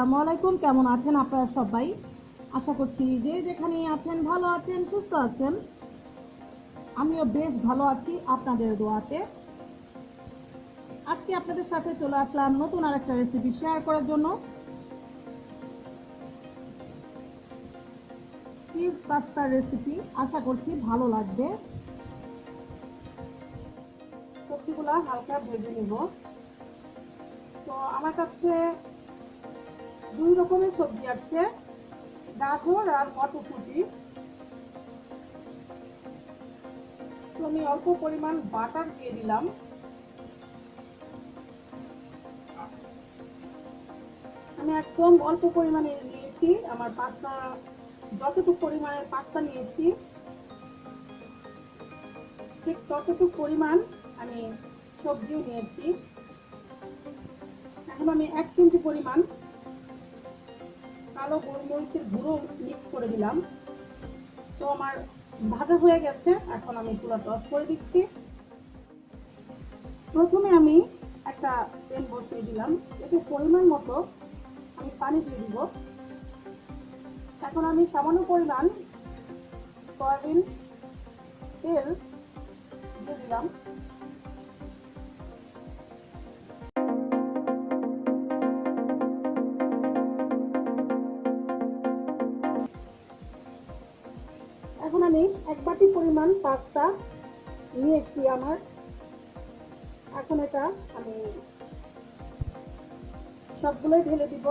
আসসালামু আলাইকুম। কেমন আছেন আপনারা সবাই? আশা করছি যে যেখানে আছেন, ভালো আছেন, সুস্থ আছেন। আমিও বেশ ভালো আছি আপনাদের দোয়াতে। আজকে আপনাদের সাথে চলে আসলাম নতুন আরেকটা রেসিপি শেয়ার করার জন্য। চিজ পাস্তার রেসিপি আশা করছি ভালো লাগবে। সবজিগুলা হালকা ভেজে নেব। তো আমার কাছে দুই রকমের সবজি আসছে গাজর আর মটরশুঁটি আমি অল্প পরিমাণ বাটার দিয়ে দিলাম। আমি একদম অল্প পরিমাণে নিয়েছি। আমার পাস্তা, যতটুকু পরিমাণের পাস্তা নিয়েছি, ঠিক ততটুকু পরিমাণ আমি সবজিও নিয়েছি। এখন আমি এক কেজি পরিমাণ কালো গোলমরিচের গুঁড়ো মিক্স করে দিলাম। তো আমার ভাজা হয়ে গেছে, এখন আমি চুলাটা টস করে দিচ্ছি। প্রথমে আমি একটা তেল বসিয়ে দিলাম, এতে পরিমাণ মতো আমি পানি দিয়ে দিব। এখন আমি সামান্য পরিমাণ সয়াবিন তেল দিয়ে দিলাম। পরিমাণ পাস্তা নিয়েছি আমার। এখন এটা আমি সবগুলোই ঢেলে দিব।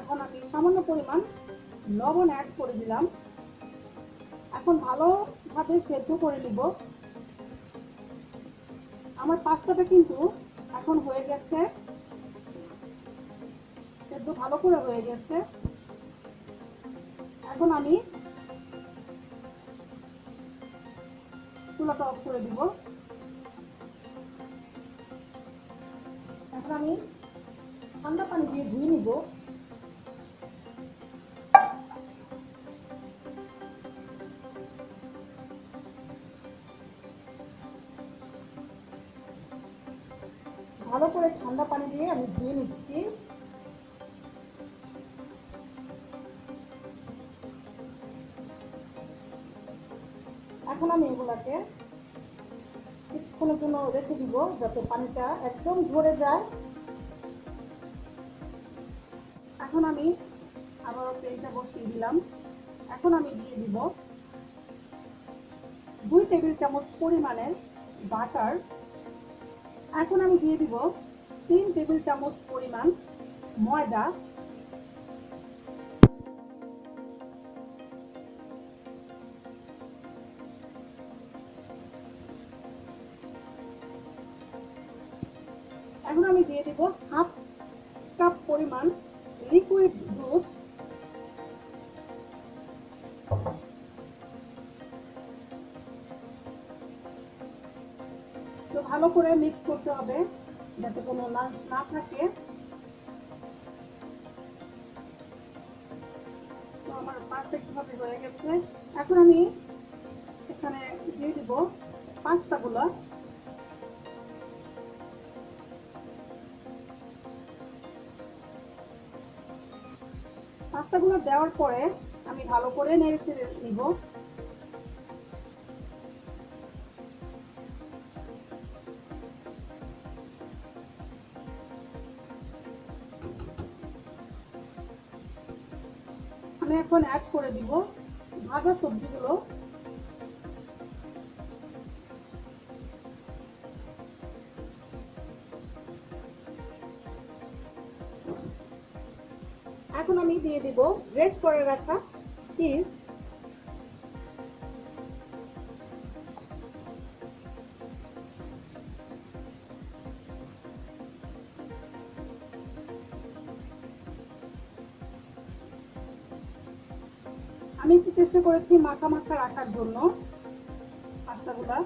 এখন আমি সামান্য পরিমাণ লবণ অ্যাড করে দিলাম। এখন ভালোভাবে সেদ্ধ করে নিব। আমার পাস্তাটা কিন্তু এখন হয়ে গেছে। সেদ্ধ ভালো করে হয়ে গেছে। এখন আমি চুলাটা অফ করে দিব। এখন আমি ঠান্ডা পানি দিয়ে ধুয়ে নিব। ভালো করে ঠান্ডা পানি দিয়ে আমি ধুয়ে নিচ্ছি। এখন আমি এগুলাকে কিছুক্ষণের জন্য রেখে দিব যাতে পানিটা একদম ঝরে যায়। এখন আমি আবারও তেলটা বসিয়ে দিলাম। এখন আমি দিয়ে দিব দুই টেবিল চামচ পরিমাণের বাটার। এখন আমি দিয়ে দিব তিন টেবিল চামচ পরিমাণ ময়দা করে মিক্স করতে হবে যাতে কোনো লাঞ্চ না থাকে। তো আমার পারফেক্ট ভাবে হয়ে গেছে। এখন আমি এখানে দিয়ে দিব পাস্তাগুলো। পাস্তাগুলো দেওয়ার পরে আমি ভালো করে নেড়ে নিব। আমি এখন অ্যাড করে দিব ভাজা সবজিগুলো। এখন আমি দিয়ে দিব রেড করে রাখা চিজ আমি একটু চেষ্টা করেছি মাখা মাখা রাখার জন্য। পাস্তাগুলা।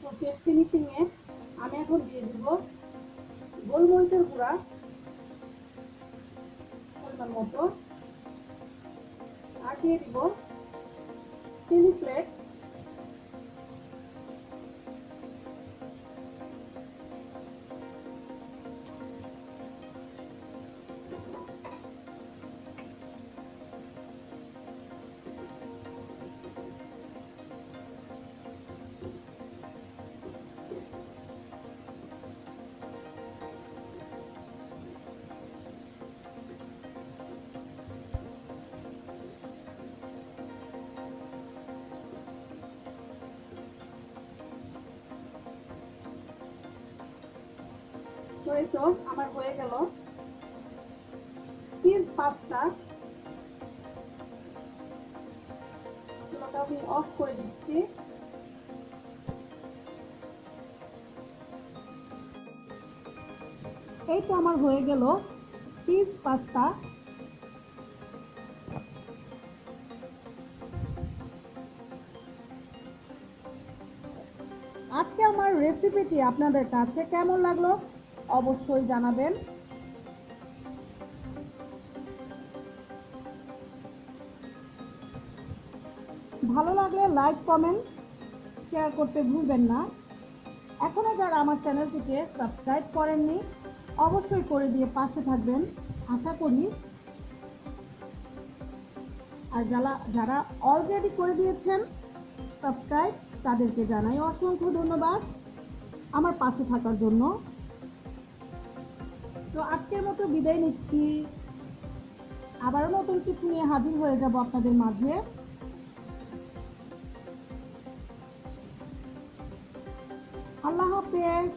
তো টেস্ট ফিনিশিং এ আমি এখন দিয়ে দিব গোলমরিচের গুঁড়া, পরিমাণ মতো। আর দিয়ে দিব চিলি ফ্লেক্স। তো পাস্তা আমি অফ করে দিচ্ছি। এই তো আমার হয়ে গেল। চিজ পাস্তা আজকে আমার রেসিপিটি আপনাদের কাছে কেমন লাগল? অবশ্যই জানাবেন। ভালো লাগলে লাইক, কমেন্ট, শেয়ার করতে ভুলবেন না। এখনও যারা আমার চ্যানেলটিকে সাবস্ক্রাইব করেননি, অবশ্যই করে দিয়ে পাশে থাকবেন। আশা করি আর যারা যারা অলরেডি করে দিয়েছেন সাবস্ক্রাইব তাদেরকে জানাই অসংখ্য ধন্যবাদ। আমার পাশে থাকার জন্য। তো আজকের মতো বিদায় নিচ্ছি। আবারও নতুন কিছু নিয়ে হাজির হয়ে যাব আপনাদের মাঝে। আল্লাহ হাফেজ।